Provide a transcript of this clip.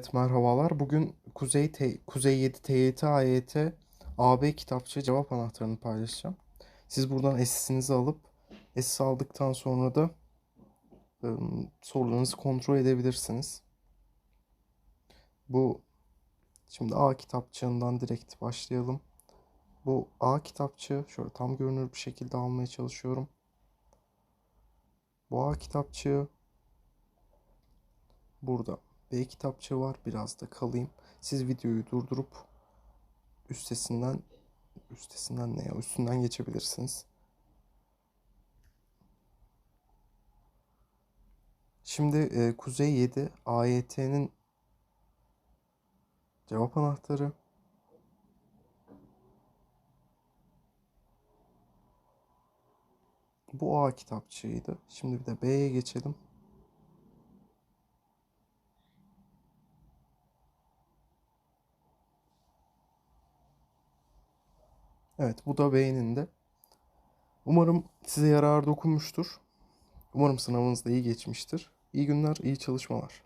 Evet merhabalar. Bugün Kuzey T- Kuzey 7 TYT AYT AB kitapçı cevap anahtarını paylaşacağım. Siz buradan esisinizi alıp esis aldıktan sonra da ım, sorularınızı kontrol edebilirsiniz. Bu şimdi A kitapçığından direkt başlayalım. Bu A kitapçığı şöyle tam görünür bir şekilde almaya çalışıyorum. Bu A kitapçığı burada. B kitapçığı var. Biraz da kalayım. Siz videoyu durdurup üstesinden üstesinden ne ya? Üstünden geçebilirsiniz. Şimdi e, Kuzey 7 AYT'nin cevap anahtarı. Bu A kitapçığıydı. Şimdi bir de B'ye geçelim. Evet, bu da beğeninde. Umarım size yarar dokunmuştur. Umarım sınavınız da iyi geçmiştir. İyi günler, iyi çalışmalar.